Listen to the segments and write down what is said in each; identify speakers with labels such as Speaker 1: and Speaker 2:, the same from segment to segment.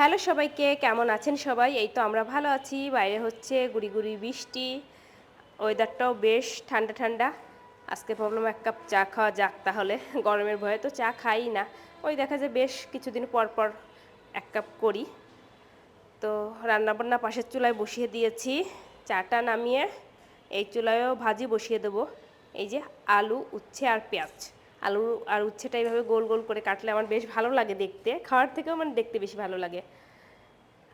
Speaker 1: Hello সবাইকে, কেমন আছেন সবাই? এই তো আমরা ভালো আছি। বাইরে হচ্ছে গুড়ি গুড়ি বৃষ্টি ওয়েদারটাও বেশ ঠান্ডা ঠান্ডা। আজকে ভাবলাম এক কাপ চা খাওয়া যাক তাহলে। গরমের ভয়ে তো চা খাই না। ওই দেখা যায় বেশ কিছুদিন পর পর এক কাপ করি। তো রান্নাবান্না পাশের চুলায় বসিয়ে দিয়েছি। চাটা নামিয়ে এই চুলায়ও ভাজি বসিয়ে দেবো। এই যে আলু, উচ্ছে আর পেঁয়াজ। আলু আর উচ্ছেটা এইভাবে গোল গোল করে কাটলে আমার বেশ ভালো লাগে দেখতে। খাওয়ার থেকেও মানে দেখতে বেশি ভালো লাগে।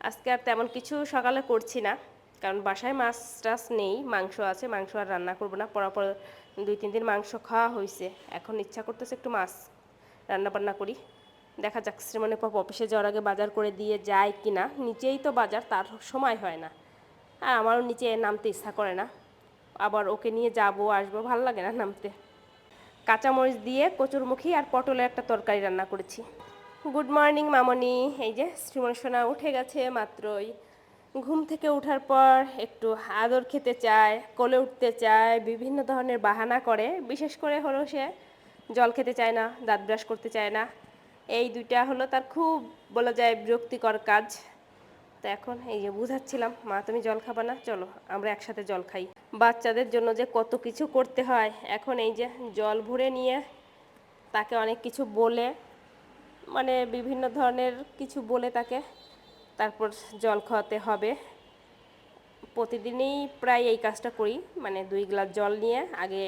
Speaker 1: আজকে আর তেমন কিছু সকালে করছি না, কারণ বাসায় মাছ টাছ নেই, মাংস আছে, মাংস আর রান্না করব না। পরাপর দুই তিন দিন মাংস খাওয়া হয়েছে এখন ইচ্ছা করতেছে একটু মাছ রান্না বান্না করি। দেখা যাক শ্রীমণি পপ অফিসে যাওয়ার আগে বাজার করে দিয়ে যায় কি না। নিচেই তো বাজার, তার সময় হয় না। আর আমারও নিচে নামতে ইচ্ছা করে না। আবার ওকে নিয়ে যাব, আসব, ভালো লাগে না নামতে। কাঁচামরিচ দিয়ে কচুরমুখী আর পটলের একটা তরকারি রান্না করেছি। গুড মর্নিং মামনি। এই যে শ্রীমণি সোনা উঠে গেছে মাত্রই। ঘুম থেকে ওঠার পর একটু আদর খেতে চায়, কোলে উঠতে চায়, বিভিন্ন ধরনের বাহানা করে। বিশেষ করে হলো সে জল খেতে চায় না, দাঁত ব্রাশ করতে চায় না। এই দুইটা হলো তার খুব বলা যায় বিরক্তিকর কাজ। তো এখন এই যে বুঝাচ্ছিলাম, মা, তুমি জল খাবা না, চলো আমরা একসাথে জল খাই। বাচ্চাদের জন্য যে কত কিছু করতে হয়, এখন এই যে জল ভরে নিয়ে তাকে অনেক কিছু বলে মানে বিভিন্ন ধরনের কিছু বলে তাকে, তারপর জল খাওয়াতে হবে। প্রতিদিনই প্রায় এই কাজটা করি মানে দুই গ্লাস জল নিয়ে আগে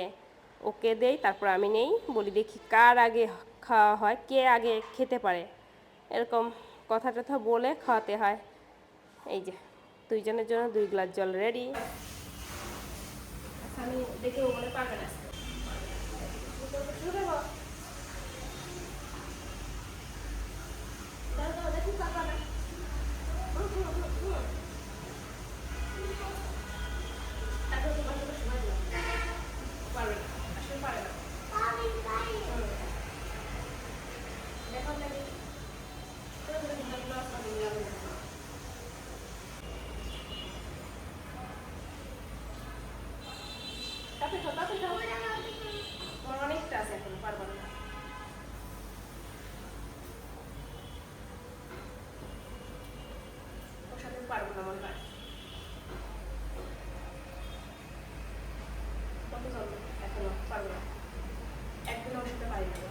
Speaker 1: ওকে দেই, তারপর আমি নেই, বলি দেখি কার আগে খাওয়া হয়, কে আগে খেতে পারে। এরকম কথা টথা বলে খাওয়াতে হয়। এই যে দুইজনের জন্য দুই গ্লাস জল রেডি আমি দেখে ওখানে পাবেন পারবে ওর সাথে পারব না কত এখনও পারব না একদিন ওর সাথে না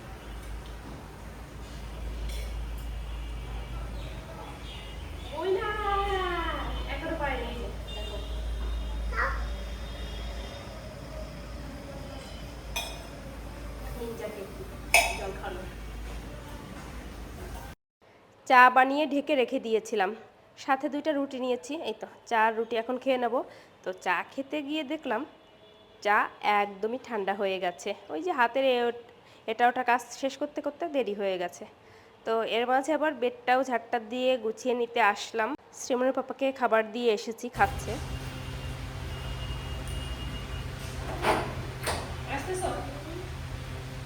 Speaker 1: ওই না এখনও পারিনি এই যে, দেখো চা বানিয়ে ঢেকে রেখে দিয়েছিলাম। সাথে দুইটা রুটি নিয়েছি। এই তো চা রুটি এখন খেয়ে নেব। তো চা খেতে গিয়ে দেখলাম, চা একদমই ঠান্ডা হয়ে গেছে। ওই যে হাতের এটা ওটা কাজ শেষ করতে করতে দেরি হয়ে গেছে। তো এর মাঝে আবার বেডটাও ঝাড়টা দিয়ে গুছিয়ে নিতে আসলাম। শ্রীমণির পাপাকে খাবার দিয়ে এসেছি, খাচ্ছে আসতেছো
Speaker 2: দেখি মাছ মেরে কি রকম মাংস দেবো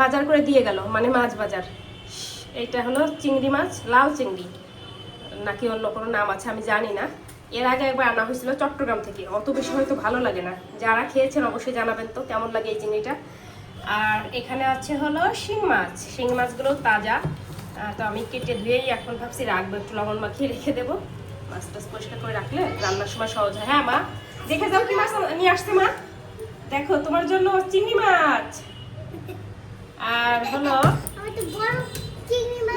Speaker 1: বাজার করে দিয়ে গেল মানে মাছ বাজার। এইটা হলো চিংড়ি মাছ লাল চিংড়ি। নাকি অন্য কোনো নাম আছে, আমি জানি না। এর আগে একবার আনা হয়েছিল চট্টগ্রাম থেকে। অত বেশি হয়তো ভালো লাগে না। যারা খেয়েছেন অবশ্যই জানাবেন তো, কেমন লাগে এই চিংড়িটা। আর এখানে আছে হলো শিং মাছ। শিং মাছগুলো তাজা। তো আমি কেটে ধুয়েই এখন ভাবছি রাখব, একটু লবণ মাখিয়ে রেখে দেবো। মাছ টাছ পরিষ্কার করে রাখলে রান্নার সময় সহজ হয়। হ্যাঁ মা? দেখে যাও কি মাছ নিয়ে আসছে, মা। দেখো, তোমার জন্য চিংড়ি মাছ। আর হলো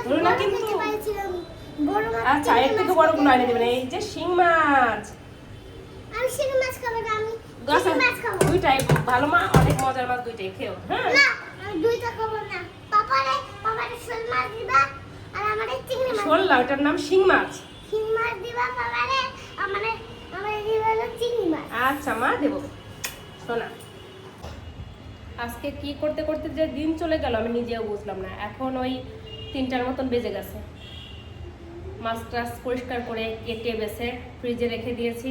Speaker 1: ধরো না কিন্তু। আচ্ছা
Speaker 3: চিংড়ি
Speaker 1: এর থেকে বড় কোনো আইনে দেবেন এই যে শিং মাছ।
Speaker 3: আমি খাব না আমি
Speaker 1: দুইটাই ভালো মা অনেক মজার মাছ দুইটাই খেও হ্যাঁ?
Speaker 3: না আমি দুইটা খাব না। পাপারে পাপারে শোল মাছ দিবা আর আমারে চিংড়ি মাছ
Speaker 1: শোললা ওটার নাম শিং মাছ।
Speaker 3: শিং মাছ দিবা পাপারে আমারে আমারে দিবা চিংড়ি মাছ।
Speaker 1: আচ্ছা মা দেবো। শোনা। আজকে কি করতে করতে যে দিন চলে গেল আমি নিজেও বুঝলাম না। এখন ওই তিনটার মতন বেজে গেছে। মাছ টাছ পরিষ্কার করে কেটে বেছে ফ্রিজে রেখে দিয়েছি।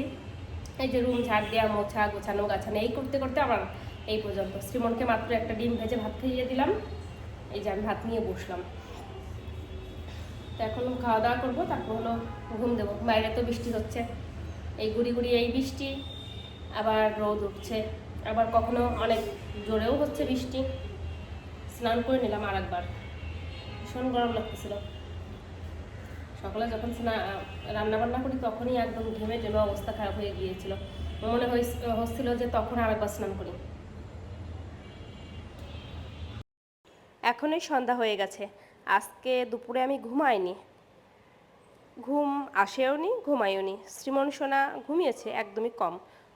Speaker 1: এই যে রুম ঝাড় দেওয়া মোছা, গোছানো, গাছানো, এই করতে করতে আমার এই পর্যন্ত। শ্রীমনকে মাত্র একটা ডিম ভেজে ভাত খাইয়ে দিলাম। এই যে আমি ভাত নিয়ে বসলাম। তো এখন খাওয়া দাওয়া করব, তারপর হলো ঘুম দেবো। বাইরে তো বৃষ্টি হচ্ছে। এই গুড়ি গুড়ি এই বৃষ্টি, আবার রোদ উঠছে। আবার কখনো অনেক জোরেও হচ্ছে বৃষ্টি। স্নান করে নিলাম আর একবার ভীষণ গরম লাগতেছিল। সকালে যখন রান্না বান্না করি তখনই একদম ঘেমে টেমে অবস্থা খারাপ হয়ে গিয়েছিল। মনে হচ্ছিল যে তখন আরেকবার স্নান করি। এখনই সন্ধ্যা হয়ে গেছে। আজকে দুপুরে আমি ঘুমাইনি। ঘুম আসেও নি ঘুমায়ও নি শ্রীমন সোনা ঘুমিয়েছে একদমই কম,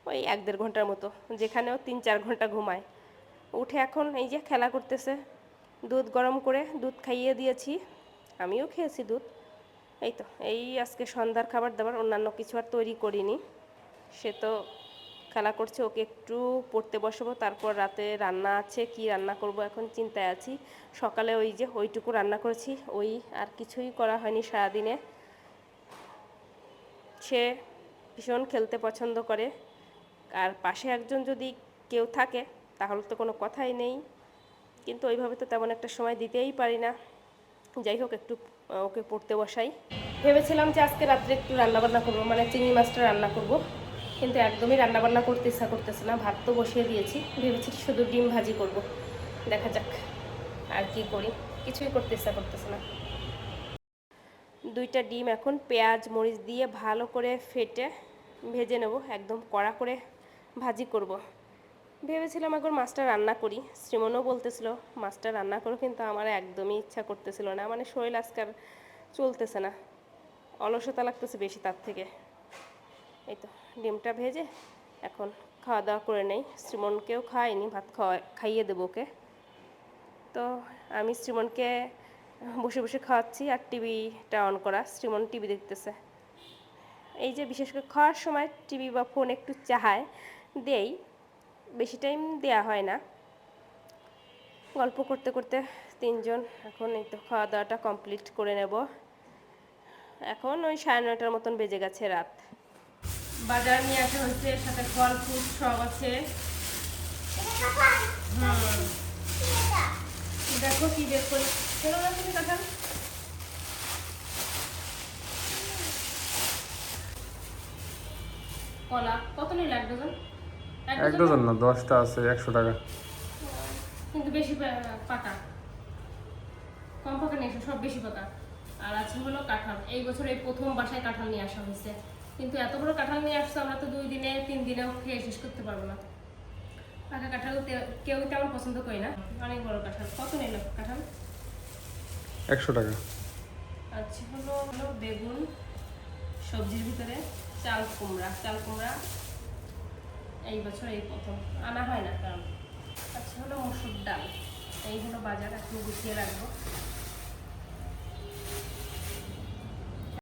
Speaker 1: ওই এক দেড় ঘণ্টার মতো, যেখানেও তিন চার ঘণ্টা ঘুমায়। উঠে এখন এই যে খেলা করতেছে। দুধ গরম করে দুধ খাইয়ে দিয়েছি। আমিও খেয়েছি দুধ। এই তো, এই আজকে সন্ধ্যার খাবার দাবার, অন্যান্য কিছু আর তৈরি করিনি। সে তো খেলা করছে, ওকে একটু পড়তে বসাবো, তারপর রাতে রান্না আছে, কি রান্না করব এখন চিন্তায় আছি। সকালে ওই যে ওইটুকু রান্না করেছি, ওই আর কিছুই করা হয়নি সারাদিনে। সে ভীষণ খেলতে পছন্দ করে। আর পাশে একজন যদি কেউ থাকে, তাহলে তো কোনো কথাই নেই। কিন্তু ওইভাবে তো তেমন একটা সময় দিতেই পারি না। যাই হোক, একটু ওকে পড়তে বসাই। ভেবেছিলাম যে আজকে রাত্রে একটু রান্নাবান্না করব মানে চিংড়ি মাছটা রান্না করব। কিন্তু একদমই রান্নাবান্না করতে ইচ্ছা করতেছে না, ভাত তো বসিয়ে দিয়েছি। ভেবেছি শুধু ডিম ভাজি করব। দেখা যাক আর কি করি। কিছুই করতে ইচ্ছা করতেছে না। দুইটা ডিম এখন পেঁয়াজ, মরিচ দিয়ে ভালো করে ফেটে ভেজে নেব। একদম কড়া করে ভাজি করব। ভেবেছিলাম একবার মাছটা রান্না করি। শ্রীমনও বলতেছিল, মাছটা রান্না করো কিন্তু আমার একদমই ইচ্ছা করতেছিল না। মানে শরীর আজকাল চলতেছে না। অলসতা লাগতেছে বেশি তার থেকে। এই তো, ডিমটা ভেজে এখন খাওয়া দাওয়া করে নেই। শ্রীমনকেও খাওয়াইনি ভাত খাওয়া, খাইয়ে দেবো ওকে। তো আমি শ্রীমনকে বসে বসে খাওয়াচ্ছি আর টিভিটা অন করা। শ্রীমন টিভি দেখতেছে। এই যে বিশেষ করে খাওয়ার সময় টিভি বা ফোন একটু চাহায়, দেই। বেশি টাইম দেয়া হয় না। গল্প করতে করতে তিনজন, এখন এই তো খাওয়া দাওয়াটা কমপ্লিট করে নেব। এখন ওই সাড়ে নয়টার মতন বেজে গেছে রাত। বাজার নিয়ে আসা হচ্ছে সাথে ফল ফুল সব আছে। দেখো কি না, তুমি কলা, কত এক ডজন
Speaker 2: এক ডজন না দশটা আছে একশো টাকা।
Speaker 1: কিন্তু বেশি পা- পাকা। কম পাকা নিয়ে সব বেশি পাকা। আর আছে হলো কাঁঠাল। এই বছর এই প্রথম বাসায় কাঁঠাল নিয়ে আসা হয়েছে। কিন্তু এত বড় কাঁঠাল নিয়ে আসছে আমরা তো দুই দিনে তিন দিনেও খেয়ে শেষ করতে পারব না। পাকা কাঁঠাল কেউ তেমন পছন্দ করি না। অনেক বড় কাঁঠাল। কত নিল কাঁঠাল?
Speaker 2: একশো টাকা।
Speaker 1: আচ্ছা হলো হলো বেগুন সবজির ভিতরে চাল কুমড়া। চাল কুমড়া এই বছর এই প্রথম। আনা হয় না কারণ। আচ্ছা হলো মসুর ডাল। এই হলো বাজার, এখন গুছিয়ে রাখব।